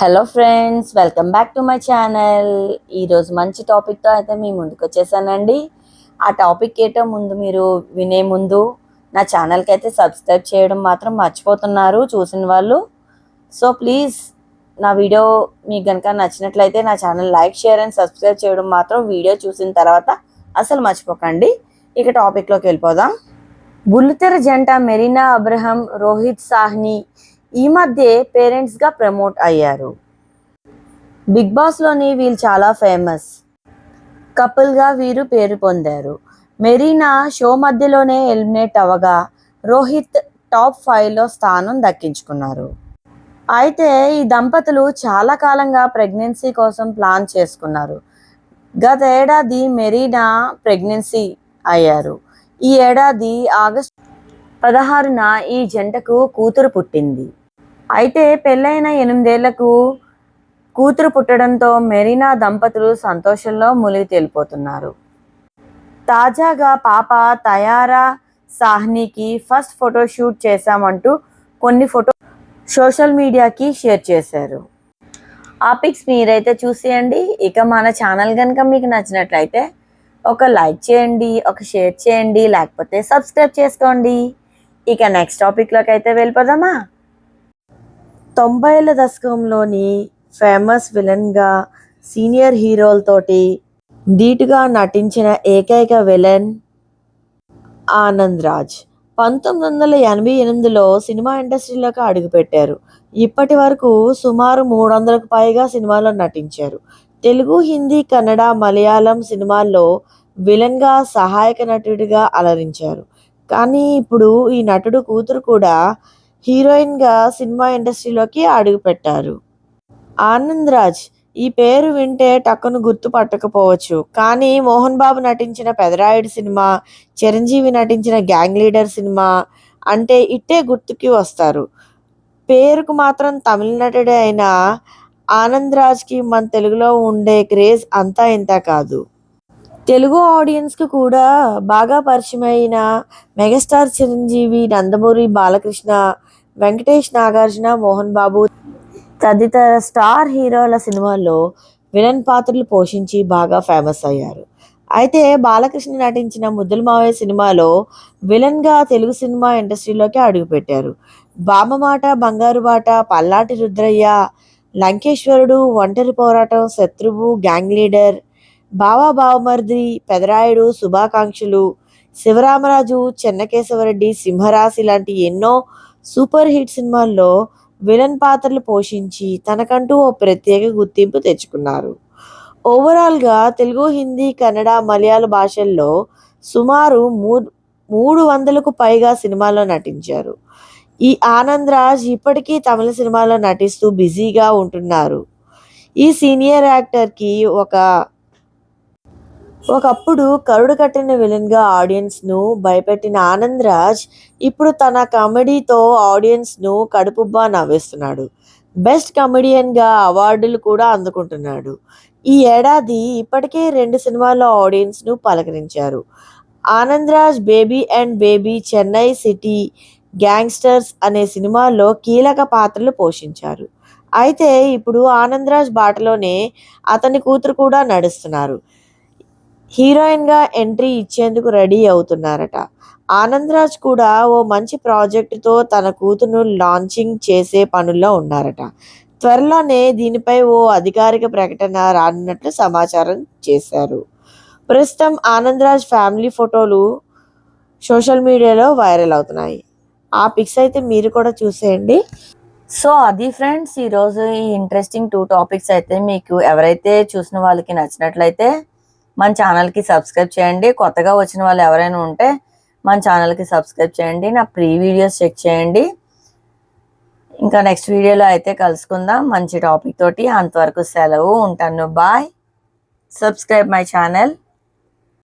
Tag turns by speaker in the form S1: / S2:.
S1: Hello friends welcome back to my channel ఈరోజు మంచి టాపిక్తో అయితే మీ ముందుకు వచ్చేసానండి. ఆ టాపిక్ ఏటో ముందు మీరు వినే ముందు నా ఛానల్కి అయితే సబ్స్క్రైబ్ చేయడం మాత్రం మర్చిపోతున్నారు చూసిన వాళ్ళు. సో ప్లీజ్ నా వీడియో మీకు కనుక నచ్చినట్లయితే నా channel like share and subscribe చేయడం మాత్రం వీడియో చూసిన తర్వాత అసలు మర్చిపోకండి. ఇక టాపిక్లోకి వెళ్ళిపోదాం. బుల్లితెర జంట మెరీనా అబ్రహం రోహిత్ సాహ్ని ఈ మధ్యే పేరెంట్స్గా ప్రమోట్ అయ్యారు. బిగ్ బాస్లోని వీళ్ళు చాలా ఫేమస్ కపుల్గా వీరు పేరు పొందారు. మెరీనా షో మధ్యలోనే ఎలిమినేట్ అవ్వగా రోహిత్ టాప్ ఫైవ్లో స్థానం దక్కించుకున్నారు. అయితే ఈ దంపతులు చాలా కాలంగా ప్రెగ్నెన్సీ కోసం ప్లాన్ చేసుకున్నారు. గత ఏడాది మెరీనా ప్రెగ్నెన్సీ అయ్యారు. ఈ ఏడాది ఆగస్టు పదహారున ఈ జంటకు కూతురు పుట్టింది. అయితే పెళ్ళైన ఎనిమిదేళ్ళకు కూతురు పుట్టడంతో మెరీనా దంపతులు సంతోషంలో మునిగి తేలిపోతున్నారు. తాజాగా పాప తయారా సాహ్నికి ఫస్ట్ ఫోటో షూట్ చేశామంటూ కొన్ని ఫోటో సోషల్ మీడియాకి షేర్ చేశారు. ఆ పిక్స్ మీరైతే చూసేయండి. ఇక మన ఛానల్ కనుక మీకు నచ్చినట్లయితే ఒక లైక్ చేయండి ఒక షేర్ చేయండి లేకపోతే సబ్స్క్రైబ్ చేసుకోండి. ఇక నెక్స్ట్ టాపిక్లోకి అయితే వెళ్ళిపోదామా? తొంభైల దశకంలోని ఫేమస్ విలన్గా సీనియర్ హీరోలతోటి ధీటుగా నటించిన ఏకైక విలన్ ఆనంద్ రాజ్ పంతొమ్మిది వందల ఎనభై ఎనిమిదిలో సినిమా ఇండస్ట్రీలోకి అడుగుపెట్టారు. ఇప్పటి వరకు సుమారు మూడు వందలకు పైగా సినిమాల్లో నటించారు. తెలుగు హిందీ కన్నడ మలయాళం సినిమాల్లో విలన్గా సహాయక నటుడిగా అలరించారు. కానీ ఇప్పుడు ఈ నటుడు కూతురు కూడా హీరోయిన్గా సినిమా ఇండస్ట్రీలోకి అడుగుపెట్టారు. ఆనంద్ రాజ్ ఈ పేరు వింటే టక్కును గుర్తుపట్టకపోవచ్చు కానీ మోహన్ బాబు నటించిన పెదరాయుడు సినిమా చిరంజీవి నటించిన గ్యాంగ్ లీడర్ సినిమా అంటే ఇట్టే గుర్తుకి వస్తారు. పేరుకు మాత్రం తమిళ నటుడే అయిన ఆనంద్ రాజ్కి మన తెలుగులో ఉండే క్రేజ్ అంతా ఇంత కాదు. తెలుగు ఆడియన్స్కి కూడా బాగా పరిచయమైన మెగాస్టార్ చిరంజీవి నందమూరి బాలకృష్ణ వెంకటేష్ నాగార్జున మోహన్ బాబు తదితర స్టార్ హీరోల సినిమాల్లో విలన్ పాత్రలు పోషించి బాగా ఫేమస్ అయ్యారు. అయితే బాలకృష్ణ నటించిన ముద్దుల మావయ్య సినిమాలో విలన్గా తెలుగు సినిమా ఇండస్ట్రీలోకి అడుగుపెట్టారు. బామమాట బంగారు బాట పల్లాటి రుద్రయ్య లంకేశ్వరుడు ఒంటరి పోరాటం శత్రువు గ్యాంగ్ లీడర్ బావా బావమర్ది పెదరాయుడు శుభాకాంక్షలు శివరామరాజు చెన్నకేశవరెడ్డి సింహరాశి లాంటి ఎన్నో సూపర్ హిట్ సినిమాల్లో విలన్ పాత్రలు పోషించి తనకంటూ ఓ ప్రత్యేక గుర్తింపు తెచ్చుకున్నారు. ఓవరాల్గా తెలుగు హిందీ కన్నడ మలయాళ భాషల్లో సుమారు మూడు మూడు వందలకు పైగా సినిమాల్లో నటించారు. ఈ ఆనంద్ రాజ్ ఇప్పటికీ తమిళ సినిమాలో నటిస్తూ బిజీగా ఉంటున్నారు. ఈ సీనియర్ యాక్టర్కి ఒక ఒకప్పుడు కరుడు కట్టిన విలన్గా ఆడియన్స్ను భయపెట్టిన ఆనంద్ రాజ్ ఇప్పుడు తన కామెడీతో ఆడియన్స్ను కడుపుబ్బా నవ్వేస్తున్నాడు. బెస్ట్ కమెడియన్గా అవార్డులు కూడా అందుకుంటున్నాడు. ఈ ఏడాది ఇప్పటికే రెండు సినిమాల్లో ఆడియన్స్ను పలకరించారు. Anand Raj baby and baby Chennai city gangsters అనే సినిమాల్లో కీలక పాత్రలు పోషించారు. అయితే ఇప్పుడు ఆనంద్ రాజ్ బాటలోనే అతని కూతురు కూడా నడుస్తున్నారు. హీరోయిన్గా ఎంట్రీ ఇచ్చేందుకు రెడీ అవుతున్నారట. ఆనంద్ రాజ్ కూడా ఓ మంచి ప్రాజెక్టుతో తన కూతురును లాంచింగ్ చేసే పనుల్లో ఉన్నారట. త్వరలోనే దీనిపై ఓ అధికారిక ప్రకటన రానున్నట్లు సమాచారం చేశారు. ప్రస్తుతం ఆనంద్ రాజ్ ఫ్యామిలీ ఫోటోలు సోషల్ మీడియాలో వైరల్ అవుతున్నాయి. ఆ పిక్స్ అయితే మీరు కూడా చూసేయండి. సో అది ఫ్రెండ్స్ ఈరోజు ఈ ఇంట్రెస్టింగ్ టూ టాపిక్స్ అయితే మీకు ఎవరైతే చూసిన వాళ్ళకి నచ్చినట్లయితే మన ఛానల్కి సబ్స్క్రైబ్ చేయండి. కొత్తగా వచ్చిన వాళ్ళు ఎవరైనా ఉంటే మన ఛానల్కి సబ్స్క్రైబ్ చేయండి. నా ప్రీ వీడియోస్ చెక్ చేయండి. ఇంకా నెక్స్ట్ వీడియోలో అయితే కలుసుకుందాం. మంచి టాపిక్ తోటి అంతవరకు సెలవు ఉంటాను. బాయ్. Subscribe my channel.